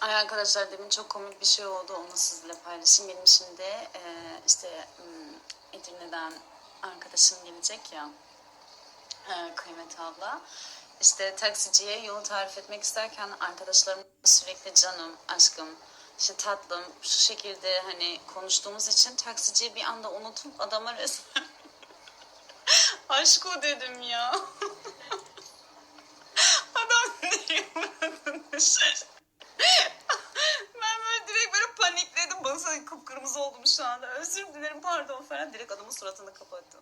arkadaşlar demin çok komik bir şey oldu. Onu sizinle paylaşayım. Benim şimdi e, işte hmm, Edirne'den arkadaşım gelecek ya. e, Kıymet abla. İşte taksiciye yolu tarif etmek isterken arkadaşlarım sürekli canım, aşkım, işte tatlım şu şekilde hani konuştuğumuz için taksiciyi bir anda unutup adama resmen aşk o dedim ya. Adam nereye uğradığını Baksana kıpkırmızı oldum şu anda. Özür dilerim pardon falan. Direkt adamın suratını kapattım.